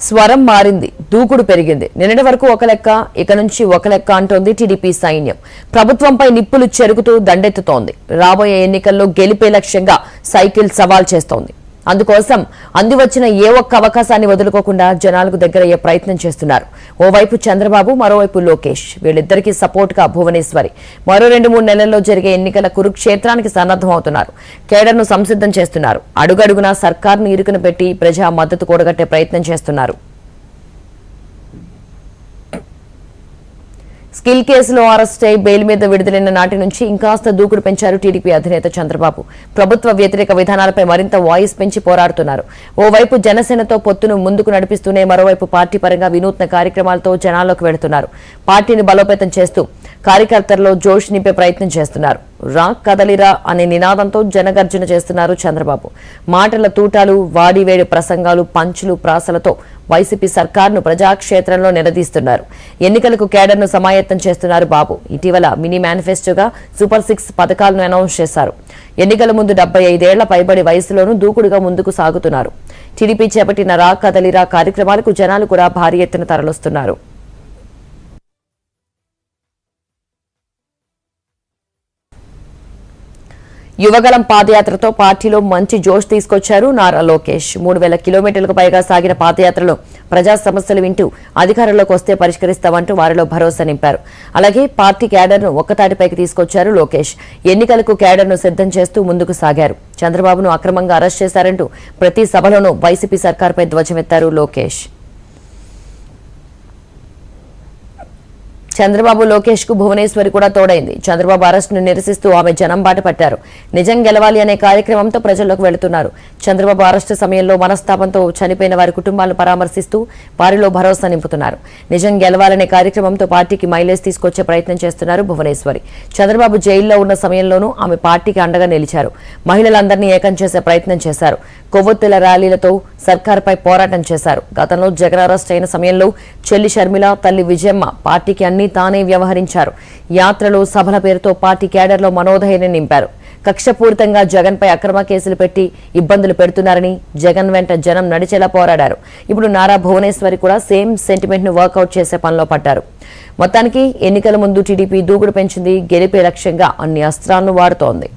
స్వరం మారింది దూకుడు పెరిగింది. నిన్నటి వరకు ఒక లెక్క ఇక నుంచి ఒక లెక్క అంటోంది టీడీపీ సైన్యం. ప్రభుత్వంపై నిప్పులు చెరుగుతూ దండెత్తుతోంది. రాబోయే ఎన్నికల్లో గెలిపే లక్ష్యంగా సైకిల్ సవాల్ చేస్తోంది. అందుకోసం అందివచ్చిన ఏ ఒక్క అవకాశాన్ని వదులుకోకుండా జనాలకు దగ్గరయ్యే ప్రయత్నం చేస్తున్నారు. ఓవైపు చంద్రబాబు మరోవైపు లోకేష్. వీళ్ళిద్దరికీ సపోర్ట్గా భువనేశ్వరి. మరో రెండు మూడు నెలల్లో జరిగే ఎన్నికల కురుక్షేత్రానికి సన్నద్దమవుతున్నారు కేడర్ను సంసిద్ధం చేస్తున్నారు. అడుగడుగునా సర్కార్ను ఇరుకున పెట్టి ప్రజా మద్దతు కూడగట్టే ప్రయత్నం చేస్తున్నారు. స్కిల్ కేసులో అరెస్ట్ అయి బెయిల్ మీద విడుదలైన నాటి నుంచి ఇంకాస్త దూకుడు పెంచారు టీడీపీ అధినేత చంద్రబాబు. ప్రభుత్వ వ్యతిరేక విధానాలపై మరింత వాయిస్ పెంచి పోరాడుతున్నారు. ఓవైపు జనసేనతో పొత్తును ముందుకు నడిపిస్తూనే మరోవైపు పార్టీ పరంగా వినూత్న కార్యక్రమాలతో జనాల్లోకి వెళుతున్నారు. పార్టీని బలోపేతం చేస్తూ కార్యకర్తల్లో జోష్ నింపే ప్రయత్నం చేస్తున్నారు. రా కదలిరా అనే నినాదంతో జనగర్జన చేస్తున్నారు చంద్రబాబు. మాటల తూటాలు వాడివేడి ప్రసంగాలు పంచులు ప్రాసలతో వైసీపీ సర్కార్ను ప్రజాక్షేత్రంలో నిలదీస్తున్నారు. ఎన్నికలకు కేడర్ను సమాయత్తం చేస్తున్నారు బాబు. ఇటీవల మినీ మేనిఫెస్టోగా సూపర్ సిక్స్ పథకాలను అనౌన్స్ చేశారు. ఎన్నికల ముందు డెబ్బై ఐదేళ్ళ పైబడి వయసులోనూ దూకుడుగా ముందుకు సాగుతున్నారు. టీడీపీ చేపట్టిన రా కదలిరా కార్యక్రమాలకు జనాలు కూడా భారీ ఎత్తున తరలిస్తున్నారు. యువగలం పాదయాత్రతో పార్టీలో మంచి జోష్ తీసుకొచ్చారు నారా లోకేష్. మూడు వేల కిలోమీటర్లకు పైగా సాగిన పాదయాత్రలో ప్రజా సమస్యలు వింటూ అధికారంలోకి వస్తే పరిష్కరిస్తామంటూ వారిలో భరోసా నింపారు. అలాగే పార్టీ క్యాడర్ను ఒక్కతాటిపైకి తీసుకొచ్చారు లోకేష్. ఎన్నికలకు క్యాడర్ను సిద్ధం చేస్తూ ముందుకు సాగారు. చంద్రబాబును అక్రమంగా అరెస్ట్ చేశారంటూ ప్రతి సభలోనూ వైసీపీ సర్కార్పై ధ్వజమెత్తారు లోకేష్. చంద్రబాబు లోకేష్కు భువనేశ్వరి కూడా తోడైంది. చంద్రబాబు అరెస్టును నిరసిస్తూ ఆమె జనం బాట పట్టారు. నిజం గెలవాలి అనే కార్యక్రమంతో ప్రజల్లోకి వెళుతున్నారు. చంద్రబాబు అరెస్టు సమయంలో మనస్తాపంతో చనిపోయిన వారి కుటుంబాలను పరామర్శిస్తూ వారిలో భరోసా నింపుతున్నారు. నిజం గెలవాలనే కార్యక్రమంతో పార్టీకి మైలేజ్ తీసుకొచ్చే ప్రయత్నం చేస్తున్నారు భువనేశ్వరి. చంద్రబాబు జైల్లో ఉన్న సమయంలోనూ ఆమె పార్టీకి అండగా నిలిచారు. మహిళలందరినీ ఏకం చేసే ప్రయత్నం చేశారు. కొవ్వొత్తుల ర్యాలీలతో సర్కార్పై పోరాటం చేశారు. గతంలో జగన్ అరెస్ట్ అయిన సమయంలో చెల్లి షర్మిల తల్లి విజయమ్మ పార్టీకి అన్ని తానే వ్యవహరించారు. యాత్రలు సభల పేరుతో పార్టీ క్యాడర్లో మనోధైర్యం నింపారు. కక్షపూరితంగా జగన్ పై అక్రమ కేసులు పెట్టి ఇబ్బందులు పెడుతున్నారని జగన్ వెంట జనం నడిచేలా పోరాడారు. ఇప్పుడు నారా భువనేశ్వరి కూడా సేమ్ సెంటిమెంట్ను వర్కౌట్ చేసే పనిలో పడ్డారు. మొత్తానికి ఎన్నికల ముందు టీడీపీ దూకుడు పెంచింది గెలిపే లక్ష్యంగా అన్ని అస్త్రాలను వాడుతోంది.